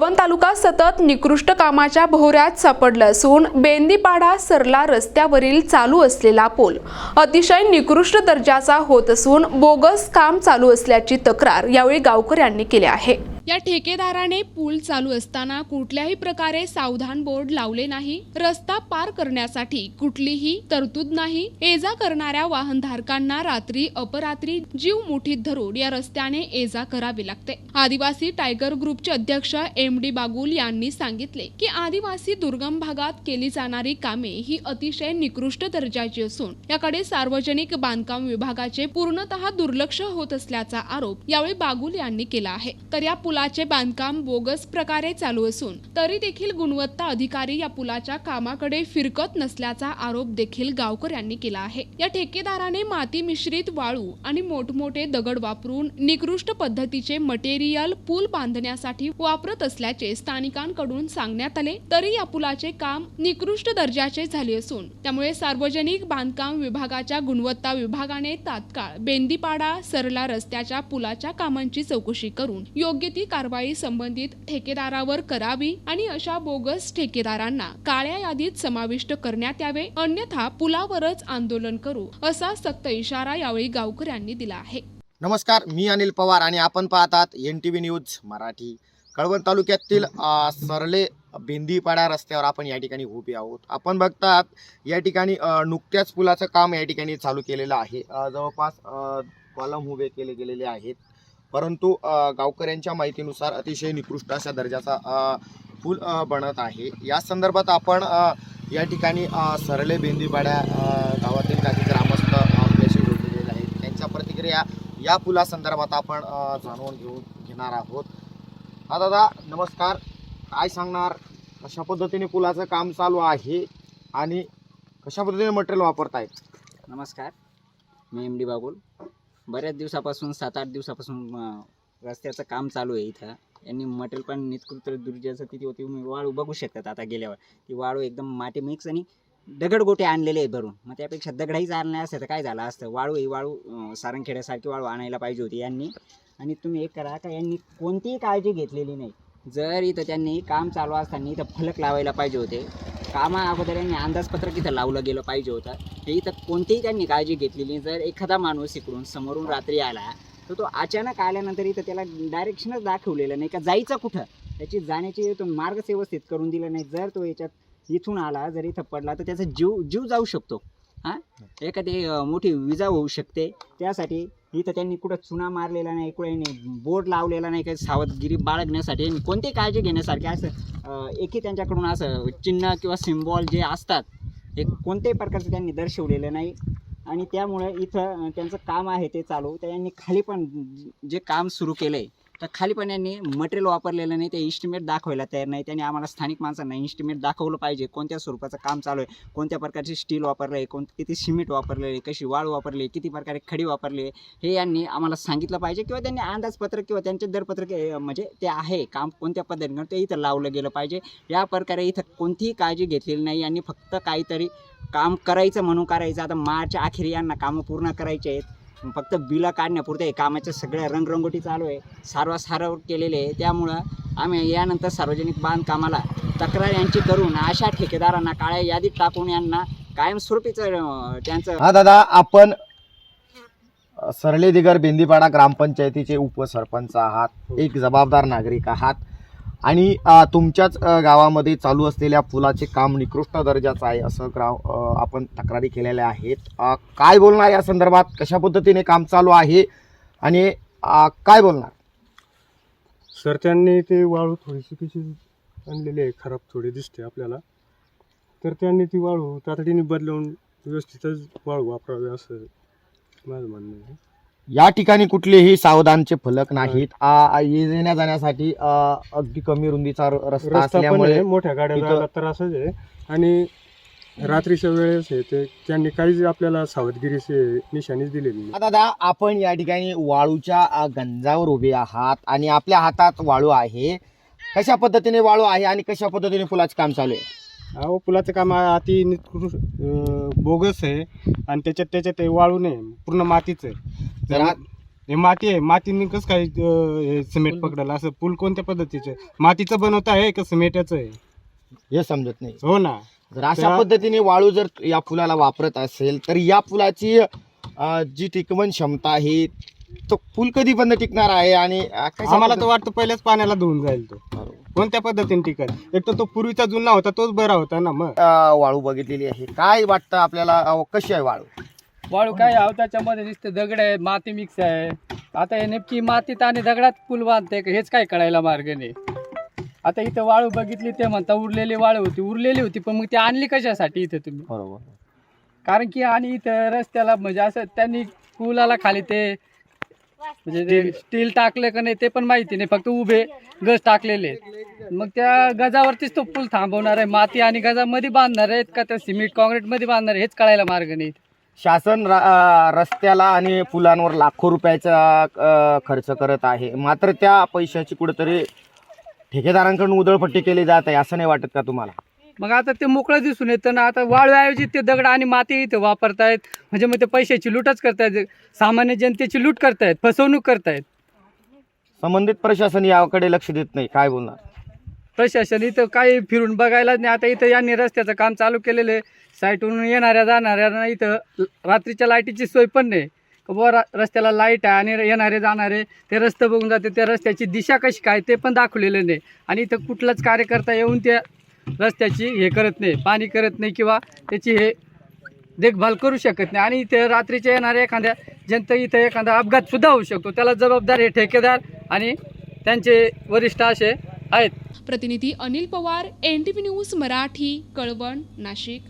कळवण तालुका सतत निकृष्ट कामाच्या भोवऱ्यात सापडला असून बेंदीपाडा सरला रस्त्यावरील चालू असलेला पूल अतिशय निकृष्ट दर्जाचा होत असून बोगस काम चालू असल्याची तक्रार यावेळी गावकऱ्यांनी केली आहे. या ठेकेदाराने पूल चालू असताना कुठल्याही प्रकारे सावधान बोर्ड लावले नाही. रस्ता पार करण्यासाठी कुठलीही तरतूद नाही. ये जा करणाऱ्या वाहनधारकांना रात्री अपरात्री जीव मुठीत धरून या रस्त्याने ये जा करावी लागते. आदिवासी टायगर ग्रुपचे अध्यक्ष एम डी बागुल यांनी सांगितले की आदिवासी दुर्गम भागात केली जाणारी कामे ही अतिशय निकृष्ट दर्जाची असून याकडे सार्वजनिक बांधकाम विभागाचे पूर्णतः दुर्लक्ष होत असल्याचा आरोप यावेळी बागुल यांनी केला आहे. तर या पुला पुलाचे बांधकाम बोगस प्रकारे चालू असून तरी देखील गुणवत्ता अधिकारी या पुलाच्या कामाकडे फिरकत नसल्याचा आरोप देखील गावकऱ्यांनी केला आहे. या ठेकेदाराने माती मिश्रित वाळू आणि मोठमोठे दगड वापरून निकृष्ट पद्धतीचे मटेरियल पूल बांधण्यासाठी वापरत असल्याचे स्थानिकांकडून सांगण्यात आले. तरी या पुलाचे काम निकृष्ट दर्जाचे झाले असून त्यामुळे सार्वजनिक बांधकाम विभागाच्या गुणवत्ता विभागाने तात्काळ बेंदीपाडा सरला रस्त्याच्या पुलाच्या कामांची चौकशी करून योग्य ती कारवाई संबंधित ठेकेदारावर करावी आणि अशा बोगस ठेकेदारांना काळ्या यादीत समाविष्ट करण्यात यावे अन्यथा पुलावरच आंदोलन करू असा सक्त इशारा यावेळी गावकऱ्यांनी दिला आहे. नमस्कार मी अनिल पवार आणि आपण पाहतात N T V news Marathi. Kalwan तालुक्यातील सरले बेंदीपाडा रस्त्यावर आपण या ठिकाणी उभे आहोत. आपण बघतात या ठिकाणी नुकत्याच पुलाचं काम या ठिकाणी चालू केलेलं आहे. जवळपास कॉलम उभे केले गेलेले आहेत. परंतु गावकऱ्यांच्या माहितीनुसार अतिशय निकृष्ट अशा दर्जाचा पूल बनत आहे. या संदर्भात आपण या ठिकाणी सरले बेंदीपाड्या गावातील काही ग्रामस्थ आपल्याशी जोडलेले आहेत. त्यांच्या प्रतिक्रिया या पुलासंदर्भात आपण जाणून घेऊन घेणार आहोत. हा दादा नमस्कार. काय सांगणार? कशा पद्धतीने पुलाचं काम चालू आहे? आणि कशा पद्धतीने मटेरियल वापरतायत? नमस्कार. मी एम डी बागुल. बऱ्याच दिवसापासून सात आठ दिवसापासून रस्त्याचं काम चालू आहे इथं. यांनी मटेरियल पण निकृष्ट दुर्जाचं तिथे होती तुम्ही वाळू बघू शकतात आता गेल्यावर. ती वाळू एकदम माती मिक्स आणि दगड गोटे आणलेले आहे भरून. मग त्यापेक्षा दगडाहीच आणले असते तर काय झालं असतं? वाळू ही वाळू सारंगखेड्यासारखी वाळू आणायला पाहिजे होती यांनी. आणि तुम्ही एक करा का यांनी कोणतीही काळजी घेतलेली नाही. जर इथं त्यांनी काम चालू असताना इथं फलक लावायला पाहिजे होते कामा अगोदर यांनी अंदाजपत्रक इथं लावलं गेलं पाहिजे होतं. हे इथं कोणतीही त्यांनी काळजी घेतलेली नाही. जर एखादा माणूस इकडून समोरून रात्री आला तर तो अचानक आल्यानंतर इथं त्याला डायरेक्शनच दाखवलेलं नाही का जायचं कुठं? त्याची जाण्याची तो मार्गच व्यवस्थित करून दिला नाही. जर तो याच्यात इथून आला जर इथं पडला तर त्याचा जीव जीव जाऊ शकतो. हां? एखादी मोठी विजा होऊ शकते. त्यासाठी इथं त्यांनी कुठं चुना मारलेला नाही कुठे बोर्ड लावलेला नाही काही सावधगिरी बाळगण्यासाठी. आणि कोणतीही काळजी घेण्यासारखी असं एकही त्यांच्याकडून असं चिन्ह किंवा सिम्बॉल जे असतात हे कोणत्याही प्रकारचं त्यांनी दर्शवलेलं नाही. आणि त्यामुळे इथं त्यांचं काम आहे ते चालू. तर यांनी खाली पण जे काम सुरू केलं आहे तर खाली पण यांनी मटेरियल वापरलेलं नाही ते इस्टिमेट दाखवायला तयार नाही. त्यांनी आम्हाला स्थानिक माणसांना इस्टिमेट दाखवलं पाहिजे. कोणत्या स्वरूपाचं काम चालू आहे? कोणत्या प्रकारचे स्टील वापरलं आहे? कोण किती सिमेंट वापरले आहे? कशी वाळ वापरली आहे? किती प्रकारे खडी वापरली आहे? हे यांनी आम्हाला सांगितलं पाहिजे किंवा त्यांनी अंदाजपत्रक किंवा त्यांचे दरपत्रक म्हणजे ते आहे काम कोणत्या पद्धतीनं ते इथं लावलं गेलं पाहिजे. या प्रकारे इथं कोणतीही काळजी घेतलेली नाही. यांनी फक्त काहीतरी काम करायचं म्हणून करायचं. आता मार्च अखेर यांना कामं पूर्ण करायचे आहेत. फक्त बिलं काढण्यापुरते हे कामाच्या सगळ्या रंगरंगोटी चालू आहे. सारवासारव केलेले आहे. त्यामुळं आम्ही यानंतर सार्वजनिक बांधकामाला तक्रार यांची करून अशा ठेकेदारांना काळ्या यादीत टाकून यांना कायमस्वरूपीचं त्यांचं हा दादा आपण सरले दिगर बेंदीपाडा ग्रामपंचायतीचे उपसरपंच आहात. एक जबाबदार नागरिक आहात. आणि तुमच्याच गावामध्ये चालू असलेल्या पुलाचे काम निकृष्ट दर्जाचं आहे असं ग्राव आपण तक्रारी केलेल्या आहेत. काय बोलणार या संदर्भात? कशा पद्धतीने काम चालू आहे? आणि काय बोलणार? सर त्यांनी ते वाळू थोडीशी कशी आणलेली आहे खराब थोडी दिसते आपल्याला. तर त्यांनी ती वाळू तातडीने बदलवून व्यवस्थितच वाळू वापरावी असं माझं म्हणणं आहे. या ठिकाणी कुठलेही सावधानचे फलक नाहीत. आ- येण्या जाण्यासाठी अ, अगदी कमी रुंदीचा र- रस्ता रस्ता पण असल्यामुळे आहे मोठ्या गाड्या इथं- जायला त्रासच आहे. आणि रात्रीच्या वेळेस आहे ते त्यांनी काहीच आपल्याला सावधगिरीचे निशाणीच दिलेली नाही. दादा आपण या ठिकाणी वाळूच्या अ, गंजावर उभे आहात आणि आपल्या हातात वाळू आहे. कशा पद्धतीने वाळू आहे आणि कशा पद्धतीने फुलाचे काम चालू आहे? अहो पुलाचं काम अति निकृष्ट अं, बोगस आहे आणि त्याच्यात त्याच्यात ते वाळू नाही पूर्ण मातीच आहे. तर आ- हे माती आहे. मातीने कसं काय अं, हे सिमेंट पकडलं असं पूल कोणत्या पद्धतीचं? आहे? मातीचं बनवत आहे का सिमेंटाचं आहे? हे समजत नाही. हो ना. जर अशा त्या- पद्धतीने वाळू जर या पुलाला वापरत असेल तर या पुलाची अं, जी टिकवण क्षमता आहे तो पूल कधी बंद टिकणार आहे आणि अं, कशा आम्हाला तर पद्धत- वाटतं पहिल्याच पाण्याला धुवून जाईल तो. कोणत्या पद्धतीने टिकल? एक तर तो पूर्वीचा जुना होता तोच बरा होता ना मग. अं, वाळू बघितलेली आहे. काय वाटतं आपल्याला? अं, कशी आहे वाळू? वाळू काय आहे? त्याच्यामध्ये नुसते दगड आहे माती मिक्स आहे. आता हे नेमकी मातीत आणि दगडात पूल बांधते का? हेच काय कळायला मार्ग नाही. आता इथं वाळू बघितली ते म्हणता उरलेली वाळू होती. उरलेली होती पण मग ती आणली कशासाठी इथं तुम्ही? बरोबर. कारण की आणि इथं रस्त्याला म्हणजे असं त्यांनी पुलाला खाली ते म्हणजे ते स्टील टाकलं का नाही ते पण माहिती नाही फक्त उभे गज टाकलेले. मग त्या गजावरतीच तो पूल थांबवणार आहे. माती आणि गजामध्ये बांधणार आहेत का? त्या सिमेंट काँक्रीटमध्ये बांधणार आहे? हेच कळायला मार्ग नाही. शासन रस्त्याला आणि पुलांवर लाखो रुपयाचा खर्च करत आहे. मात्र त्या पैशाची कुठेतरी ठेकेदारांकडून उधळपट्टी केली जात आहे असं नाही वाटत का तुम्हाला? मग आता ते मोकळं दिसून येतं ना आता वाळूऐवजी ते दगड आणि माती इथे वापरतायत. म्हणजे मग ते पैशाची लूटच करतायत. सामान्य जनतेची लूट करतायत फसवणूक करतायत. संबंधित प्रशासन याकडे लक्ष देत नाही काय बोलणार? प्रशासन इथं काही फिरून बघायलाच नाही. आता इथं यांनी रस्त्याचं काम चालू केलेलं आहे. साईटवरून येणाऱ्या जाणाऱ्यांना इथं रात्रीच्या लाईटीची सोय पण नाही. व रा रस्त्याला लाइट आहे आणि येणारे जाणारे ते रस्ते बघून जाते त्या रस्त्याची दिशा कशी काय ते पण दाखवलेलं नाही. आणि इथं कुठलाच कार्यकर्ता येऊन त्या रस्त्याची हे करत नाही पाणी करत नाही किंवा त्याची हे देखभाल करू शकत नाही. आणि इथे रात्रीच्या येणाऱ्या एखाद्या जनता इथं एखादा अपघातसुद्धा होऊ शकतो. त्याला जबाबदार हे ठेकेदार आणि त्यांचे वरिष्ठ असे आहेत. प्रतिनिधी अनिल पवार एन न्यूज मराठी कळवण नाशिक.